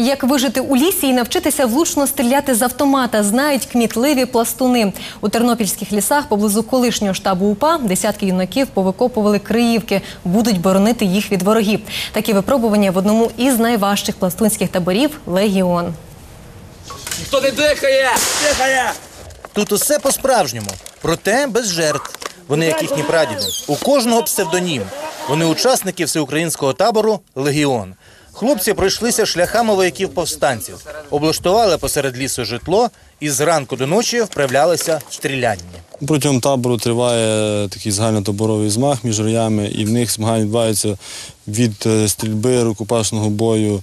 Як вижити у лісі і навчитися влучно стріляти з автомата, знають кмітливі пластуни. У тернопільських лісах поблизу колишнього штабу УПА десятки юнаків повикопували криївки, будуть боронити їх від ворогів. Такі випробування в одному із найважчих пластунських таборів Легіон. Хто не дихає? Дихає! Тут усе по-справжньому, проте без жертв. Вони, як їхні прадіди. У кожного псевдонім. Вони учасники всеукраїнського табору Легіон. Хлопці пройшлися шляхами вояків повстанців, облаштували посеред лісу житло і зранку до ночі вправлялися в стрілянні. Протягом табору триває такий загальнотаборовий змаг між роями, і в них змагання відбуваються від е, стрільби, рукопашного бою,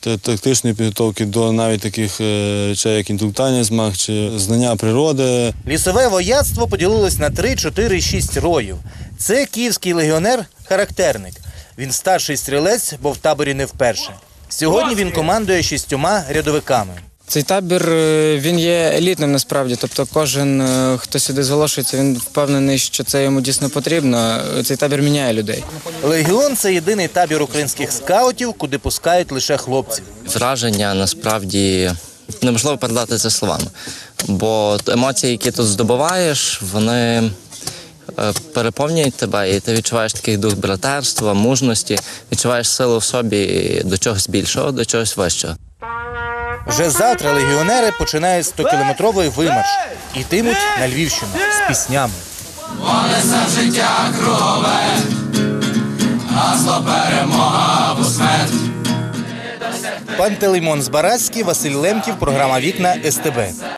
та- тактичної підготовки до навіть таких е, речей, як інтелектуальний змаг чи знання природи. Лісове вояцтво поділилось на 3, 4, 6 роїв. Це київський легіонер характерник. Він старший стрілець, бо в таборі не вперше. Сьогодні він командує шістьома рядовиками. Цей табір е, він є елітним насправді. Тобто, кожен, е, хто сюди зголошується, він впевнений, що це йому дійсно потрібно. Цей табір міняє людей. Легіон це єдиний табір українських скаутів, куди пускають лише хлопців. враження насправді неможливо передати це словами. Бо емоції, які тут здобуваєш, вони переповнюють тебе, і ти відчуваєш такий дух братерства, мужності, відчуваєш силу в собі до чогось більшого, до чогось вищого. Вже завтра легіонери починають 100-кілометровий вимарш. Йтимуть на Львівщину з піснями. Пантелеймон Збаразький, Василь Лемків, програма Вікна СТБ.